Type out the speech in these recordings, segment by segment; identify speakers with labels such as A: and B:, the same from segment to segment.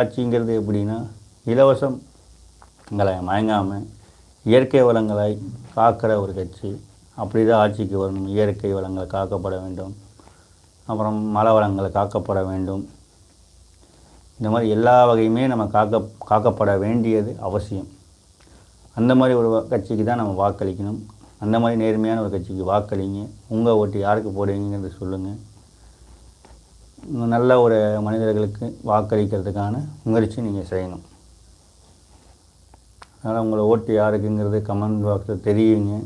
A: ஆட்சிங்கிறது எப்படின்னா இலவசம் எங்களை மயங்காமல் இயற்கை வளங்களை காக்கிற ஒரு கட்சி. அப்படி தான் ஆட்சிக்கு வரணும். இயற்கை வளங்களை காக்கப்பட வேண்டும். அப்புறம் மலை வளங்களை காக்கப்பட வேண்டும். இந்த மாதிரி எல்லா வகையுமே நம்ம காக்க காக்கப்பட வேண்டியது அவசியம். அந்த மாதிரி ஒரு கட்சிக்கு தான் நம்ம வாக்களிக்கணும். அந்த மாதிரி நேர்மையான ஒரு கட்சிக்கு வாக்களிங்க. உங்கள் ஓட்டு யாருக்கு போடுவீங்கன்னு சொல்லுங்கள் நல்ல ஒரு மனிதர்களுக்கு வாக்களிக்கிறதுக்கான முயற்சி நீங்கள் செய்யணும். அதனால் உங்களை ஓட்டு யாருக்குங்கிறது கமெண்ட் பாக்ஸில் தெரியுங்க.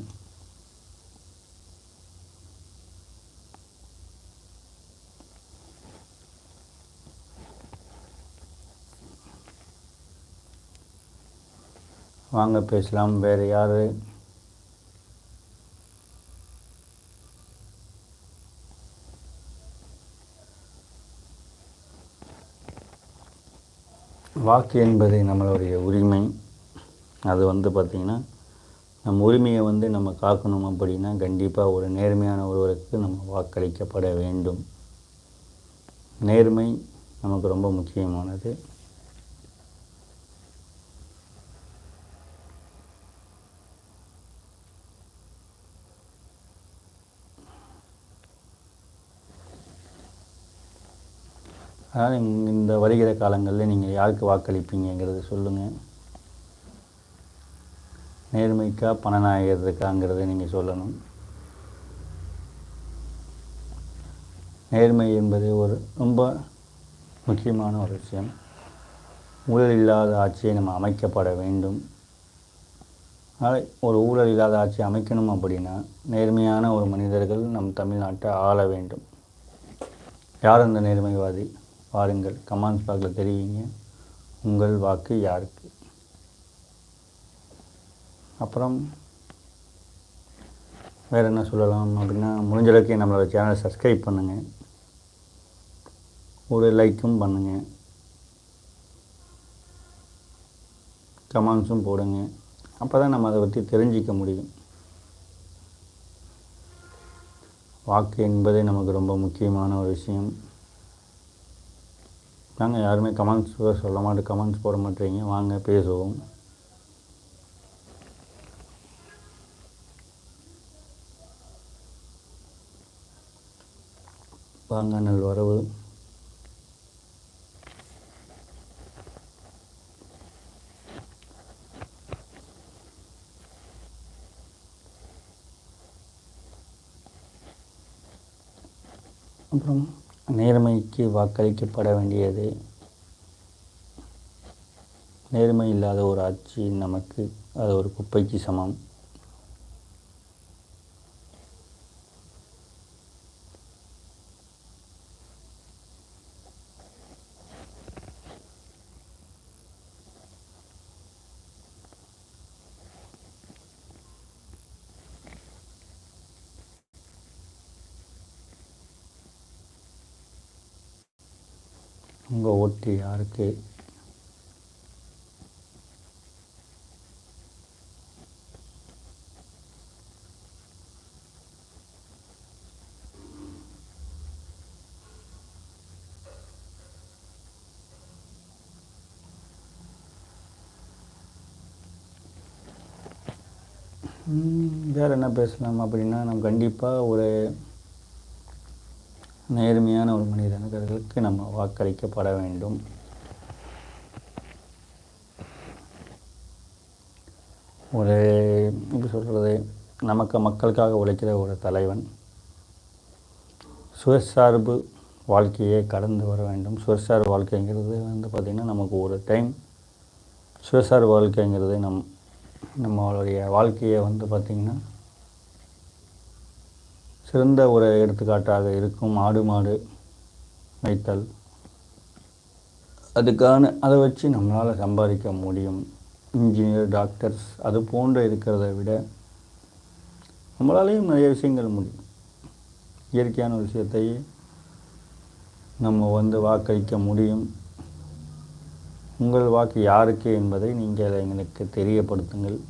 A: வாங்க பேசலாம். வேறு யார்? வாக்கு என்பது நம்மளுடைய உரிமை. அது வந்து பார்த்திங்கன்னா நம் உரிமையை வந்து நம்ம காக்கணும் அப்படின்னா கண்டிப்பாக ஒரு நேர்மையான ஒருவருக்கு நம்ம வாக்களிக்கப்பட வேண்டும். நேர்மை நமக்கு ரொம்ப முக்கியமானது. அதனால் இந்த வருகிற காலங்களில் நீங்கள் யாருக்கு வாக்களிப்பீங்கிறது சொல்லுங்கள் நேர்மைக்கா பணநாயகத்துக்காங்கிறத நீங்கள் சொல்லணும். நேர்மை என்பது ஒரு ரொம்ப முக்கியமான ஒரு விஷயம். ஊழல் இல்லாத ஆட்சியை நம்ம அமைக்கப்பட வேண்டும். அதனால் ஒரு ஊழல் இல்லாத ஆட்சி அமைக்கணும் அப்படின்னா நேர்மையான ஒரு மனிதர்கள் நம் தமிழ்நாட்டை ஆள வேண்டும். யார் அந்த நேர்மைவாதி? பாருங்கள் கமெண்ட்ஸ் பாக்ஸில் தெரிவிங்க உங்கள் வாக்கு யாருக்கு? அப்புறம் வேறு என்ன சொல்லலாம் அப்படின்னா முடிஞ்ச அளவுக்கு நம்மளோட சேனலை சப்ஸ்கிரைப் பண்ணுங்கள் ஒரு லைக்கும் பண்ணுங்கள் கமெண்ட்ஸும் போடுங்க. அப்போ தான் நம்ம அதை பற்றி தெரிஞ்சிக்க முடியும். வாக்கு என்பதே நமக்கு ரொம்ப முக்கியமான ஒரு விஷயம். வாங்க யாருமே கமெண்ட்ஸ் சொல்ல மாட்டேன் கமெண்ட்ஸ் போட மாட்டேறீங்க வாங்க பேசுவோம். வாங்க நல்வரவு அப்புறம் நேர்மைக்கு வாக்களிக்கப்பட வேண்டியது. நேர்மை இல்லாத ஒரு ஆட்சி நமக்கு அது ஒரு குப்பைக்கு சமம். உங்கள் ஓட்டு யாருக்கு? வேறு என்ன பேசலாம் அப்படின்னா நம்ம கண்டிப்பாக ஒரு நேர்மையான ஒரு மனிதர்களுக்கு நம்ம வாக்களிக்கப்பட வேண்டும். ஒரு எப்படி சொல்கிறது நமக்கு மக்களுக்காக உழைக்கிற ஒரு தலைவன் சுயசார்பு வாழ்க்கையை கடந்து வர வேண்டும். சுயசார்பு வாழ்க்கைங்கிறது வந்து பார்த்திங்கன்னா நமக்கு ஒரு டைம் சுயசார்பு வாழ்க்கைங்கிறது நம் நம்மளுடைய வாழ்க்கையை வந்து பார்த்திங்கன்னா சிறந்த ஒரு எடுத்துக்காட்டாக இருக்கும் ஆடு மாடு வைத்தல் அதுக்கான அதை வச்சு நம்மளால் சம்பாதிக்க முடியும். இன்ஜினியர் டாக்டர்ஸ் அது போன்று இருக்கிறத விட நம்மளாலேயும் நிறைய விஷயங்கள் முடியும். இயற்கையான விஷயத்தை நம்ம வந்து வாக்களிக்க முடியும். உங்கள் வாக்கு யாருக்கு என்பதை நீங்கள் எங்களுக்கு தெரியப்படுத்துங்கள்.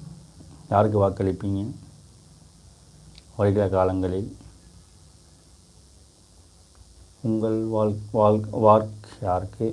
A: யாருக்கு வாக்களிப்பீங்க? வருகிற காலங்களில். உங்கள் வாழ் வாழ் வார்க் யாருக்கு?